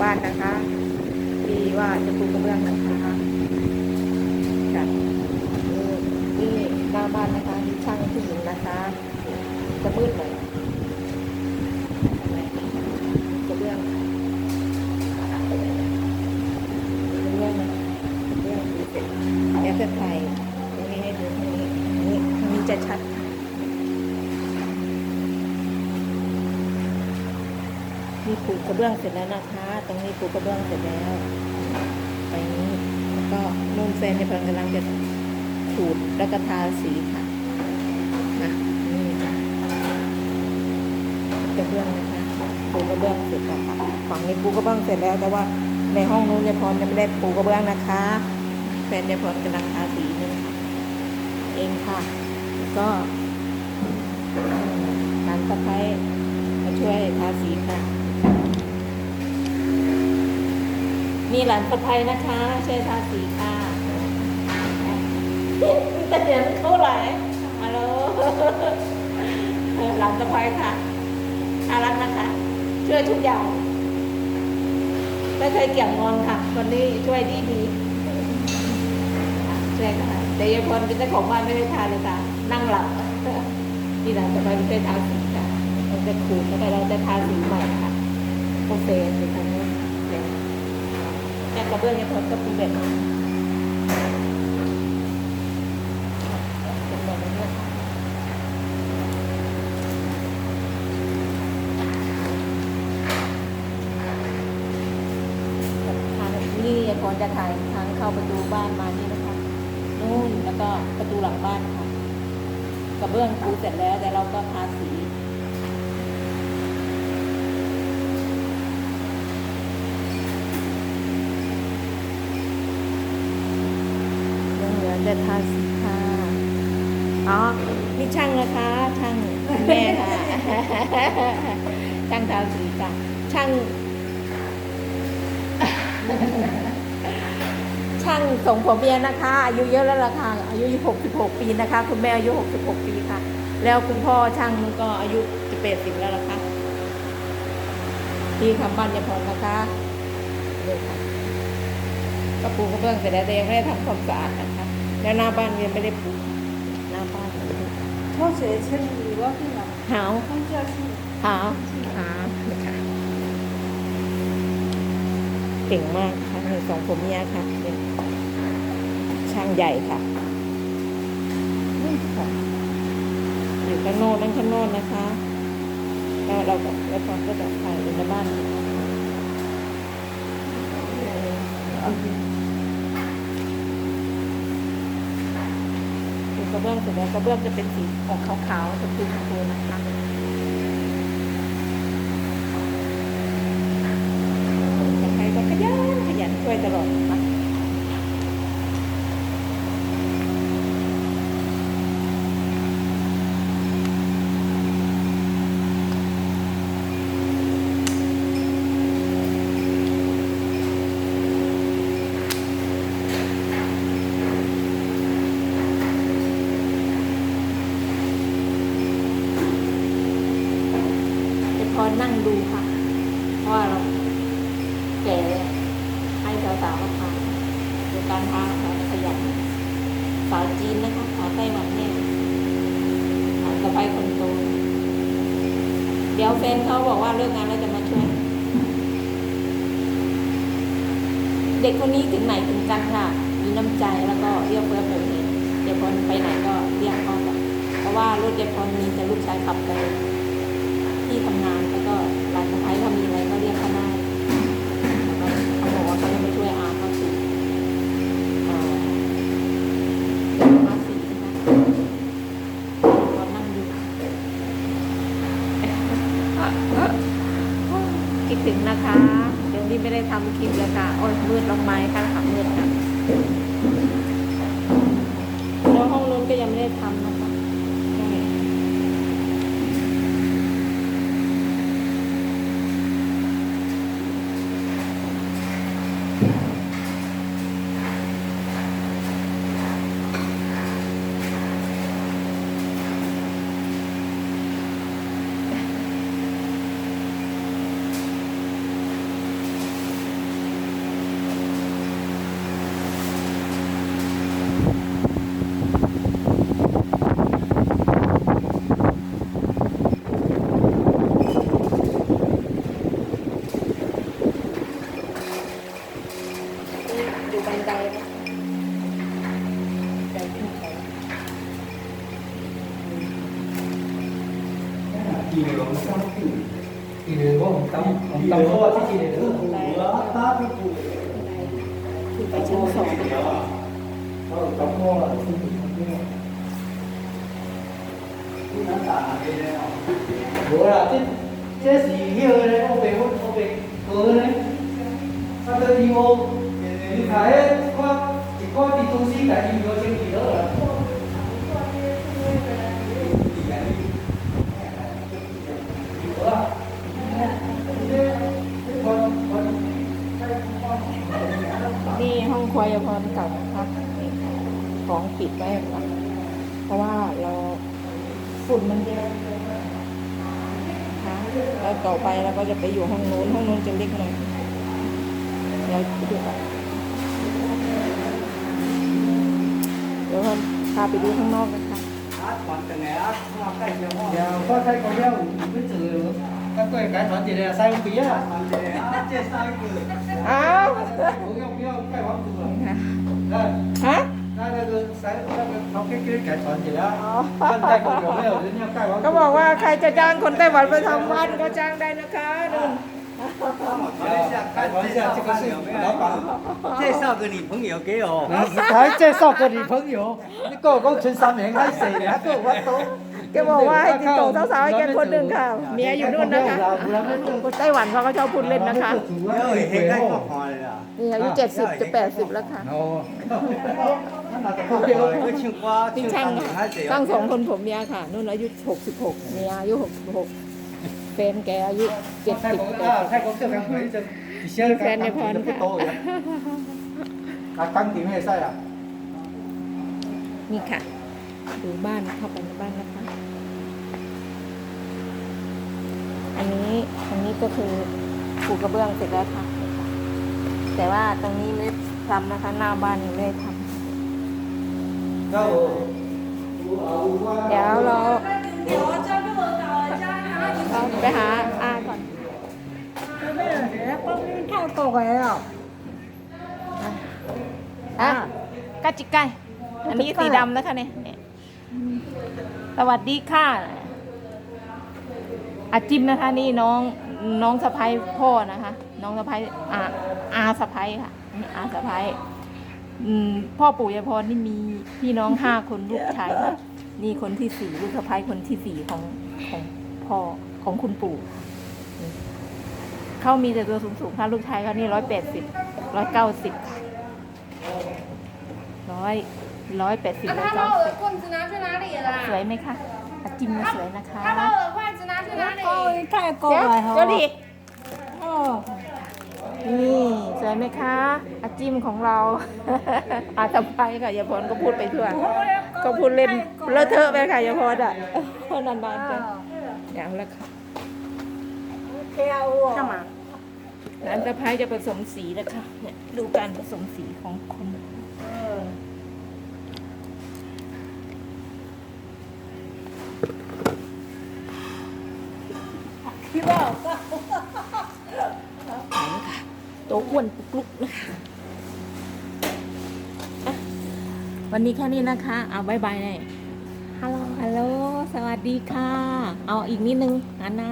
บ้านนะคะที่ว่าจะปูกระเบื้องนะคะค่ะนี่หน้าบ้านนะคะช่างผู้หญิงนะคะจะมืดหน่อย ปูกระเบื้องเสร็จแล้วนะคะ ตรงนี้ปูกระเบื้องเสร็จแล้วไปนี้แล้วก็นุ่นเซนในยกำลังจะขูดแล้วก็ทาสีค่ะนะนี่ค่ะกระเบื้องนะคะปูกระเบื้องเสร็จแล้วค่ะฝั่งนี้ปูกระเบื้องเสร็จแล้ว แต่ว่าในห้องนู้นยายพรยังไม่ได้ปูกระเบื้องนะคะ แฟนยายพรกำลังทาสีนึงค่ะเองค่ะ ก็หลานสะพ้ายมาช่วยทาสีค่ะ มีหลานสะพ้ยนะคะช่วยทาสีค่ะแต่เดี๋ยวเท่าไหร่ฮัลโหลหลานสะพ้ยค่ะน่ารักนะคะ ช่วยทุกอย่างไม่เคยเกี่ยงงอนค่ะวันนี้ช่วยดีดีช่วยค่ะแต่ยายพรเป็นเจ้าของบ้านไม่ได้ทาเลยค่ะ นั่งหลับนี่หลานสะพ้ยไม่ได้ทาสีค่ะมันจะขูดแล้วก็เราจะทาสีใหม่ค่ะโอเคในทางนี้ แต่กระเบื้องยังทนก็เป็นแบบนี้เป็นแบบนี้ค่ะทางนี่ก่อนจะถ่ายทางเข้าประตูบ้านมานี่นะคะนู่นแล้วก็ประตูหลังบ้านค่ะกระเบื้องปูเสร็จแล้วแต่เราก็ทาสี แต่ทาสีค่ะอ๋อนี่ช่างนะคะช่างคุณแม่ค่ะช่างทาสีค่ะช่างช่างส่งผมเมียนะคะ อายุเยอะแล้วล่ะค่ะอายุ66ปีนะคะ คุณแม่อายุ66ปีค่ะ แล้วคุณพ่อช่างก็อายุจะ80แล้วล่ะค่ะที่ทำบ้านยาพรนะคะเลยค่ะก็ปูกระเบื้องเสร็จแล้วแต่ยังไม่ได้ทำความสะอาดนะคะ แล้วหน้าบ้านยังไม่ได้ปลูกหน้าบ้านข้ปลูเขาเสียเช่นหรือว่าที่ไหนหาวท่างเที่วที่หาวหาวนะเก่งมากค่ะในสองผมเนี่ยค่ะช่างใหญ่ค่ะนี่ค่ะอยู่ข้างนอกนั่นข้างโนอนนะคะแล้วเราก็แล้วความก็จะถ่ายในบ้านอ กระเบื้องเสร็จแล้วกระเบื้องจะเป็นสีออกขาวๆชมพูชมพูนะคะ พอนั่งดูค่ะ เพราะว่าเราแก่ให้สาวๆมาทานดูการทานของขยันสาวจีนนะคะสาวไต้หวันเนี่ยสาวสะใภ้คนโต เดี๋ยวแฟนเขาบอกว่าเลิกงานแล้วจะมาช่วย เด็กคนนี้ถึงไหนถึงกันค่ะ มีน้ำใจแล้วก็เรียกเพื่อผมเองเดี๋ยวพรไปไหนก็เรียกเขาค่ะเพราะว่ารถเดี๋ยวพรมีแต่ลูกชายขับไป ที่ทำงานแล้วก็หลานสะพ้ายเขามีอะไรก็เรียกเขาได้แล้วก็เขาบอกว่าเขาจะมาช่วยอาเขาสูเอ่อภาษีนะคะก็นั่งดูคิดถึงนะคะ เดี๋ยวนี้ไม่ได้ทำคลิปเลยค่ะ โอ้ยมืดลงไม้ค่ะค่ะมืดค่ะ này ông tâm thì đứa có ông tâm ông tâm có cái gì để đứa thì phải chăm sóc Hãy subscribe cho kênh Ghiền Mì Gõ Để không bỏ lỡ những video hấp dẫn ควายพรกลับพักของปิดไว้ค่ะเพราะว่าเราฝุ่นมันเยอะค่ะแล้วต่อไปเราก็จะไปอยู่ห้องนู้นห้องนู้นจะเล็กหน่อยเดี๋ยวดูไปเดี๋ยวพาไปดูข้างนอกกันค่ะเดี๋ยวพ่อใช้คนเดียวไม่ถือก็ตัวไก่ถอนจีเดียใส่ปีอะ không cái cái cái thoát thì đó chân tay còn nhiều bây giờ đến nhau cái bóng ก็บอกว่าใครจะจ้างคนไต้หวันไปทำบ้านก็จ้างได้นะคะนู่น cái thoát ra chứ có sự đó bằng 介绍个女朋友给我。 thấy chơi sọc cái gì phấn hiệu cái cô có chuyên xăm miệng hay xì để cô quá tốt แ กบอกว่าให้จิดต่อสาวๆให้แกคนหนึ่งค่ะเมียอยู่นู่นนะคะไต้หวันเขาก็ชอบพูดเล่นนะคะเห็นได้ก็พอเลยอะนี่อายุเจ็ดสิบจะแปดสิบแล้วค่ะพี่ช่งตั้งสองคนผมเมียค่ะนู่นอายุหกสิบหกเมียอายุหกสิบหกแฟนแกอายุเจ็ดสิบแฟนในพรค่ะตั้งทีไม่ใช่หรอนี่ค่ะ ดูบ้านเข้าไปในบ้านนะคะ อันนี้อันนี้ก็คือผูกกระเบื้องเสร็จแล้วค่ะ แต่ว่าตรงนี้ไม่ทำนะคะ หน้าบ้านยังไม่ได้ทำเดี๋ยวเราราไปหาอาก่อนข้าวตกแล้วอะกระจิกไก่อันนี้สีดำนะคะเนี่ย สวัสดีค่ะอาจิมนะคะนี่น้องน้องสะพ้ายพ่อนะคะ น้องสะพ้ายอาอาสะพ้ายค่ะนี่อาสะพ้ายอืมพ่อปู่ยายพรนี่มีพี่น้องห้าคนลูกชายค่ะนี่คนที่สี่ลูกสะพ้ายคนที่สี่ของของพ่อของคุณปู่นี่เขามีแต่ตัวสูงๆค่ะลูกชายเขานี่ร้อยแปดสิบร้อยเก้าสิบค่ะร้อย ร้อยแปดสิบแล้วถ้าเราเอสิอบคนชนะชนะด้ยังสวยไหมคะจิ้มมาสวยนะคะถ้าเราเออคนจะน้ยังไช่ก็เดี๋ยวอะไเหรอเดี๋อนี่สวยไหมคะอาจิมของเรา อาทะไปค่ะยาพรก็พูดไปทั่วก็พูดเล่นเลอะเทอะไปค่ะยาพรอะนันบานไปอย่างละค่ะแก้วร้านสะพายจะผสมสีนะคะเนี่ยดูการผสมสีของคน 希望。โตวอ้วนปุกลุกนะคะวันนี้แค่นี้นะคะ เอาบายบายเลยฮัลโหลฮัลโหลสวัสดีค่ะ เอาอีกนิดนึงอันหน้า